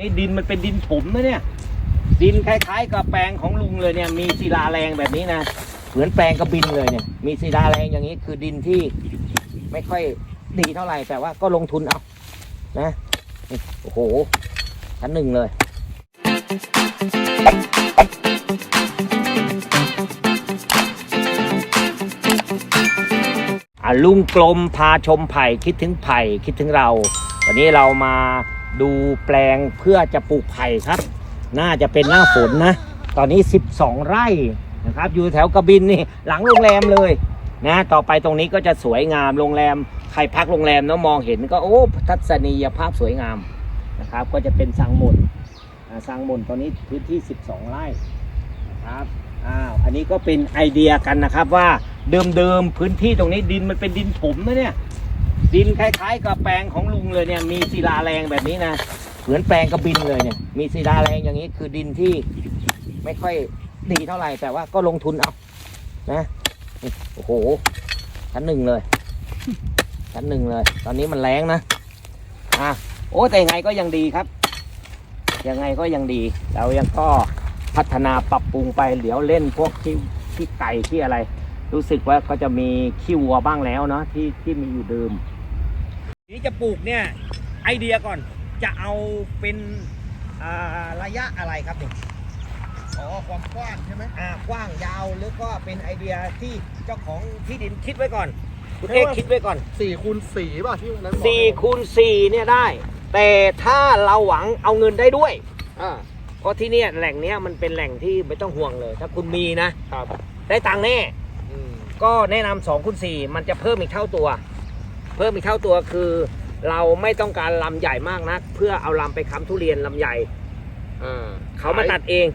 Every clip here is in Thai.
นี่ดินมันเป็นดินถมนะเนี่ย ดินคล้ายๆกับแปลงของลุงเลยเนี่ย มีศิลาแรงแบบนี้นะเหมือนแปลงกระบินเลยเนี่ย มีศิลาแรงอย่างนี้คือดินที่ไม่ค่อยดีเท่าไหร่แต่ว่าก็ลงทุนเอานะโอ้โหชั้นหนึ่งเลยลุงกลมพาชมไผ่คิดถึงไผ่คิดถึงเรา วันนี้เรามา ดูแปลงเพื่อจะปลูกไผ่ครับ น่าจะเป็นหน้าฝนนะ ตอนนี้ 12 ไร่นะครับ อยู่แถวกระบินนี่หลังโรงแรมเลยนะ ต่อไปตรงนี้ก็จะสวยงามโรงแรม ใครพักโรงแรมแล้วมองเห็นก็โอ้ทัศนียภาพสวยงามนะครับ ก็จะเป็นสังมนสังมนตอนนี้พื้นที่ 12 ไร่นะครับ อ้าว อันนี้ก็เป็นไอเดียกันนะครับว่าเดิมๆพื้นที่ตรงนี้ดินมันเป็นดินถมนะเนี่ย ดินคล้ายๆ กับแปลงของลุงเลยเนี่ย มีศิลาแรงแบบนี้นะ เหมือนแปลงกระบินเลยเนี่ย มีศิลาแรงอย่างนี้คือดินที่ไม่ค่อยดีเท่าไหร่แต่ว่าก็ลงทุนเอานะโอ้โหชั้นหนึ่งเลยชั้นหนึ่งเลย ตอนนี้มันแรงนะอะโอ้แต่ยังไงก็ยังดีครับ ยังไงก็ยังดี เรายังก็พัฒนาปรับปรุงไปเดี๋ยวเล่นพวกที่ที่ไก่ที่อะไร รู้สึกว่าก็จะมีขี้วัวบ้างแล้วเนาะที่ที่มีอยู่เดิม นี้จะปลูกเนี่ยไอเดียก่อนจะเอาเป็นอ่าระยะอะไรครับเนี่ยอ๋อความกว้างใช่ไหมอ่ากว้างยาวหรือก็เป็นไอเดียที่เจ้าของที่ดินคิดไว้ก่อน คุณเอกคิดไว้ก่อนสี่คูณสี่ป่ะที่วันนั้นบอกสี่คูณสี่เนี่ยได้ แต่ถ้าเราหวังเอาเงินได้ด้วยอ่าเพราะที่เนี่ยแหล่งเนี้ยมันเป็นแหล่งที่ไม่ต้องห่วงเลย ถ้าคุณมีนะครับ ได้ตังค์แน่อืมก็แนะนำสองคูณสี่มันจะเพิ่มอีกเท่าตัว เพิ่มอีกเท่าตัวคือ เราไม่ต้องการลำใหญ่มากนัก เพื่อเอาลำไปค้ำทุเรียนลำใหญ่อ่าเขามาตัดเอง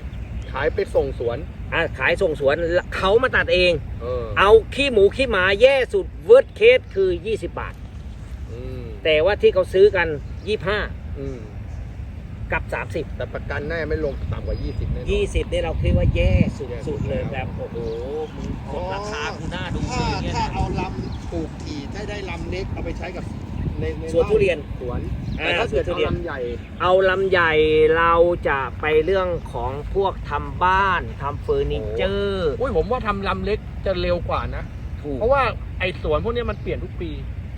ขายไปส่งสวนอะขายส่งสวนเขามาตัดเอง เออเอาขี้หมูขี้หมาแย่สุดเวิร์ดเคสคือ 20 บาท อืมแต่ว่าที่เขาซื้อกัน 25 อืม กับแต่ประกันแน่ไม่ลงต่ำกว่า 20แน่นอน30 20นี่เราคิดว่าแย่สุดแย่สุสุดดเลยแล้วแบบโอ้โหมึงกดราคากูน่าดูถ้าเลยเนี่ยถ้าเอาลำปลูกถี่ถ้าได้ลำเล็กเอาไปใช้กับในในสวนทุเรียน สวนอ่าแต่ถ้าเกิดสวนทุเอาเรียนลำใหญ่เอาลำใหญ่เราจะไปเรื่องของพวกทำบ้านทำเฟอร์นิเจอร์อุ้ยผมว่าทำลำเล็กจะเร็วกว่านะ ถูก เพราะว่าไอ้สวนพวกเนี้ยมันเปลี่ยนทุกปี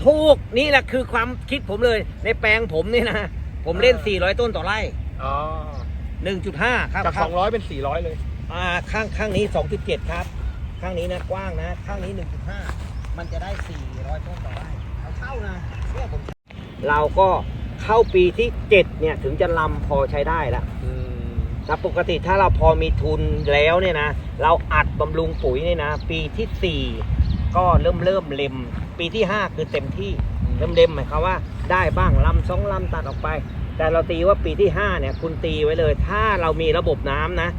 ถูกนี่แหละคือความคิดผมเลย ในแปลงผมนี่นะ ผมเล่นอ่า400 ต้นต่อไร่ อ๋อ1.5 ครับจากครับ200เป็น400เลย อ่าข้างข้างนี้ 2.7 ครับ ข้างนี้นะกว้างนะ ข้างนี้ 1.5 มันจะได้ 400 ต้นต่อไร่เอาเช่านะเนี่ยผมเราก็เข้าปีที่ 7 เนี่ย ถึงจะลำพอใช้ได้ละอืมแต่ปกติถ้าเราพอมีทุนแล้วเนี่ยนะ เราอัดบำรุงปุ๋ยเนี่ยนะ ปีทีสี่4 ก็เริ่มเริ่มเล็ม ปีที่ 5 คือเต็มที่ เริ่มเล็มหมายความว่าได้บ้างลำสองลำตัดออกไป แต่เราตีว่าปีที่ 5 เนี่ย คุณตีไว้เลย ถ้าเรามีระบบน้ำนะ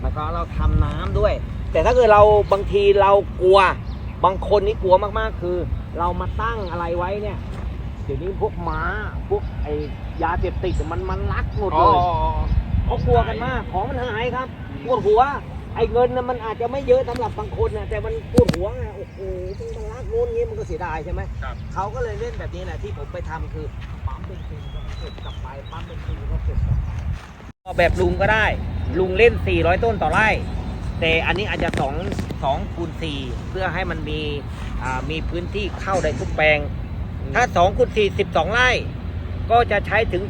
แล้วก็เราทำน้ำด้วย แต่ถ้าเกิดเราบางทีเรากลัว บางคนนี่กลัวมากๆคือ เรามาตั้งอะไรไว้เนี่ยเดี๋ยวนี้พวกม้าพวกไอยาเสพติดมันมันลักหมดอ๋เลอยเขากลัวกันมากของมันหายครับปวดหัว ไอ้เงินนะมันอาจจะไม่เยอะสำหรับบางคนนะแต่มันปวดหัวไงโอ้โหต้องมาลักโน่นงี้มันก็เสียดายใช่ไหมครับ เขาก็เลยเล่นแบบนี้แหละที่ผมไปทำคือปั๊มเป็นซีนก็เก็บกลับไปปั๊มเป็นซีนก็เก็บกลับไปแบบลุงก็ได้ ลุงเล่น 400 ต้นต่อไร่ แต่อันนี้อาจจะ2 2คูณ4เพื่อให้มันมีอ่ามีพื้นที่เข้าได้ทุกแปลง ถ้า2คูณ4 12 ไร่ ก็จะใช้ถึง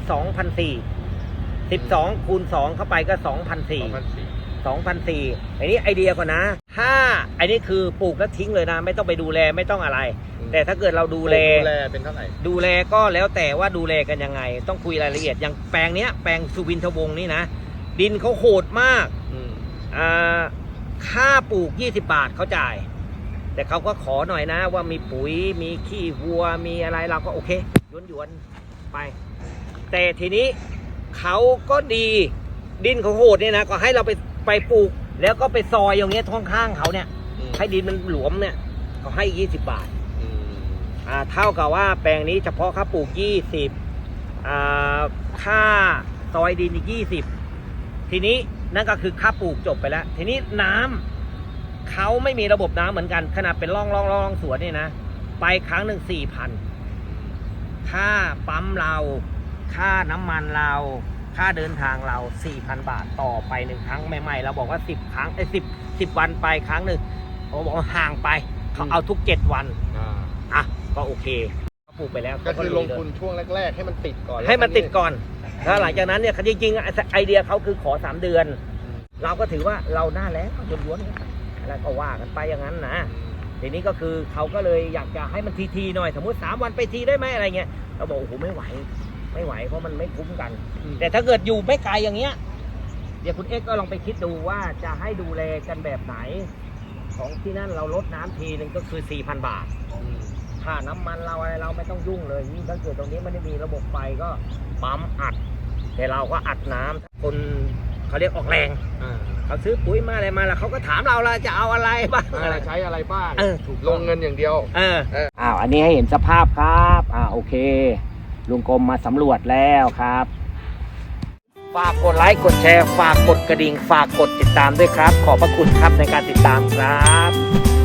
2,400 12คูณ2เข้าไปก็2,400 2,400อัน นี้ไอเดียก่อนนะ ถ้าอันนี้คือปลูกแล้วทิ้งเลยนะ ไม่ต้องไปดูแลไม่ต้องอะไร แต่ถ้าเกิดเราดูแลดูแลเป็นเท่าไหร่ดูแลก็แล้วแต่ว่าดูแลกันยังไง ต้องคุยรายละเอียดอย่างแปลงเนี้ยแปลงสุวินทวงศ์นี่นะ ดินเขาโหดมากอืมอ่าค่าปลูก 20 บาทเขาจ่าย แต่เขาก็ขอหน่อยนะ ว่ามีปุ๋ยมีขี้วัวมีอะไรเราก็โอเคหยวนหยวนๆไป แต่ทีนี้เขาก็ดีดินเขาโหดเนี่ยนะก็ให้เราไป ไปปลูก แล้วก็ไปซอยอย่างเงี้ยท้องข้างเขาเนี่ยให้ดินมันหลวมเนี่ยเขาให้20บาท อืมอ่าเท่ากับว่าแปลงนี้เฉพาะค่าปลูก 20อ่าค่าซอยดินอีก 20 ทีนี้นั่นก็คือค่าปลูกจบไปแล้ว ทีนี้น้ำเขาไม่มีระบบน้ำเหมือนกัน ขนาดเป็นร่องร่องร่องสวนนี่นะ ไปครั้งหนึ่ง4,000ค่าปั๊มเรา ค่าน้ำมันเรา ค่าเดินทางเรา 4,000 บาทต่อไปหนึ่งครั้งใหม่ๆ เราบอกว่า 10 ครั้งไอ้สิบสิบวันไปครั้งหนึ่งเขาบอกว่าห่างไปเขาเอาทุก 7 วัน อ่าอะ ก็โอเคเขาปลูกไปแล้วก็คือเขาลลุงยเยทุนช่วงแรก ๆ ให้มันติดก่อนให้มันติดแล้วก่อนแล้วหลังจากนั้นเนี่ยจริงๆไอเดียเขาคือขอ 3 เดือน เราก็ถือว่าเราหน้าแล้วล้วนๆแล้วก็ว่ากันไปอย่างนั้นนะทีนี้ก็คือเขาก็เลยอยากจะให้มันทีๆหน่อย สมมติ 3 วันไปทีได้ไหมอะไรเงี้ยเราบอกโอ้โหไม่ไหว ไม่ไหวเพราะมันไม่คุ้มกันอืมแต่ถ้าเกิดอยู่ไม่ไกลอย่างเงี้ย เดี๋ยวคุณเอ็กซ์ก็ลองไปคิดดูว่าจะให้ดูแลกันแบบไหน ของที่นั่นเราลดน้ำทีนึงก็คือ4,000บาทอืมค่าน้ำมันเราอะไรเราไม่ต้องยุ่งเลยยิ่งถ้าเกิดตรงนี้ไม่ได้มีระบบไฟก็ปั๊มอัด แต่เราก็อัดน้ำคนเขาเรียกออกแรงอ่าเขาซื้อปุ๋ยมาอะไรมาแล้วเขาก็ถามเราเราจะเอาอะไรบ้างอะไรใช้อะไรบ้างเออถูกลงเงินอย่างเดียวเออเอออ้าวอันนี้ให้เห็นสภาพครับอ่าโอเค ลุงกรมมาสำรวจแล้วครับ ฝากกดไลค์กดแชร์ ฝากกดกระดิ่ง ฝากกดติดตามด้วยครับ ขอบพระคุณครับในการติดตามครับ